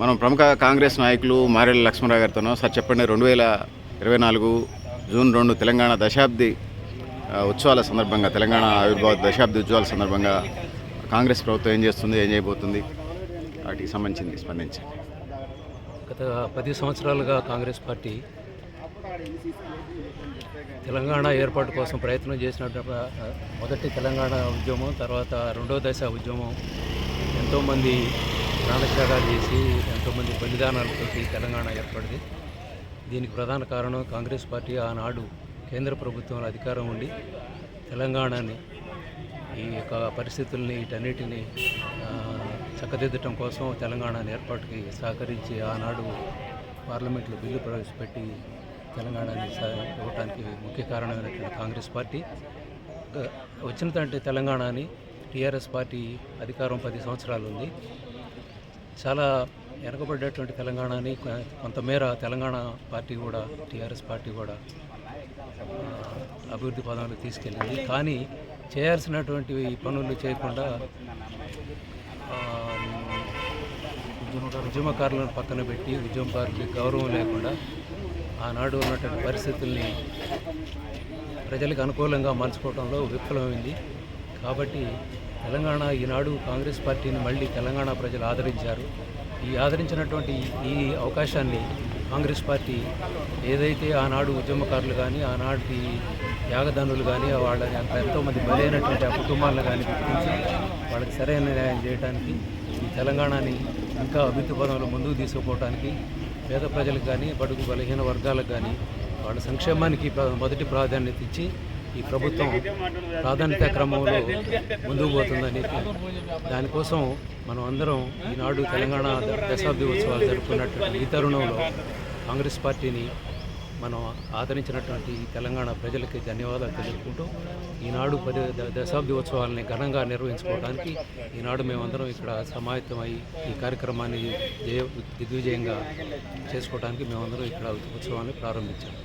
మనం ప్రముఖ కాంగ్రెస్ నాయకులు మారెళ్ళ లక్ష్మణరావు గారితోనో సార్ చెప్పండి రెండు వేల ఇరవై నాలుగు జూన్ రెండు తెలంగాణ దశాబ్ది ఉత్సవాల సందర్భంగా తెలంగాణ ఆవిర్భావ దశాబ్ది ఉత్సవాల సందర్భంగా కాంగ్రెస్ ప్రభుత్వం ఏం చేస్తుంది ఏం చేయబోతుంది వాటికి సంబంధించింది స్పందించండి. గత పది సంవత్సరాలుగా కాంగ్రెస్ పార్టీ తెలంగాణ ఏర్పాటు కోసం ప్రయత్నం చేసిన మొదటి తెలంగాణ ఉద్యమం తర్వాత రెండో దశ ఉద్యమం ఎంతోమంది ప్రాణత్యాగాలు చేసి ఎంతోమంది బలిదానాలతోటి తెలంగాణ ఏర్పడింది. దీనికి ప్రధాన కారణం కాంగ్రెస్ పార్టీ ఆనాడు కేంద్ర ప్రభుత్వంలో అధికారం ఉండి తెలంగాణని ఈ యొక్క పరిస్థితుల్ని వీటన్నిటిని చక్కదిద్దటం కోసం తెలంగాణ ఏర్పాటుకి సహకరించి ఆనాడు పార్లమెంట్లో బిల్లు ప్రవేశపెట్టి తెలంగాణని స- ఇవ్వటానికి ముఖ్య కారణమైనటువంటి కాంగ్రెస్ పార్టీ. గ- వచ్చిన తంటే తెలంగాణని టీఆర్ఎస్ పార్టీ అధికారం పది సంవత్సరాలు ఉంది. చాలా వెనకబడ్డటువంటి తెలంగాణని కొ- కొంతమేర తెలంగాణ పార్టీ కూడా టీఆర్ఎస్ పార్టీ కూడా అభివృద్ధి పదంలో తీసుకెళ్ళింది. కానీ చేయాల్సినటువంటి పనులు చేయకుండా ఉద్యమకారులను పక్కన పెట్టి ఉద్యమకారులకి గౌరవం లేకుండా ఆనాడు ఉన్నటువంటి పరిస్థితుల్ని ప్రజలకు అనుకూలంగా మలుచుకోవడంలో విఫలమైంది. కాబట్టి తెలంగాణ ఈనాడు కాంగ్రెస్ పార్టీని మళ్ళీ తెలంగాణ ప్రజలు ఆదరించారు. ఈ ఆదరించినటువంటి ఈ అవకాశాన్ని కాంగ్రెస్ పార్టీ ఏదైతే ఆనాడు ఉద్యమకారులు కానీ ఆనాటి యాగదానులు కానీ వాళ్ళని అంత ఎంతోమంది బలైనటువంటి ఆ కుటుంబాలను కానీ గుర్తించి వాళ్ళకి సరైన న్యాయం చేయడానికి ఈ తెలంగాణని ఇంకా అభివృద్ధి పదంలో ముందుకు తీసుకుపోవడానికి పేద ప్రజలకు కానీ బడుగు బలహీన వర్గాలకు కానీ వాళ్ళ సంక్షేమానికి మొదటి ప్రాధాన్యత ఇచ్చి ఈ ప్రభుత్వం ప్రాధాన్యత క్రమంలో ముందుకు పోతుందని దానికోసం మనం అందరం ఈనాడు తెలంగాణ దశాబ్ది ఉత్సవాలు జరుపుకున్నటువంటి ఈ తరుణంలో కాంగ్రెస్ పార్టీని మనం ఆదరించినటువంటి ఈ తెలంగాణ ప్రజలకి ధన్యవాదాలు తెలుపుకుంటూ ఈనాడు పది దశాబ్ది ఉత్సవాలని ఘనంగా నిర్వహించుకోవడానికి ఈనాడు మేమందరం ఇక్కడ సమాయత్తమై ఈ కార్యక్రమాన్ని దిగ్విజయంగా చేసుకోవడానికి మేమందరం ఇక్కడ ఉత్సవాన్ని ప్రారంభించాము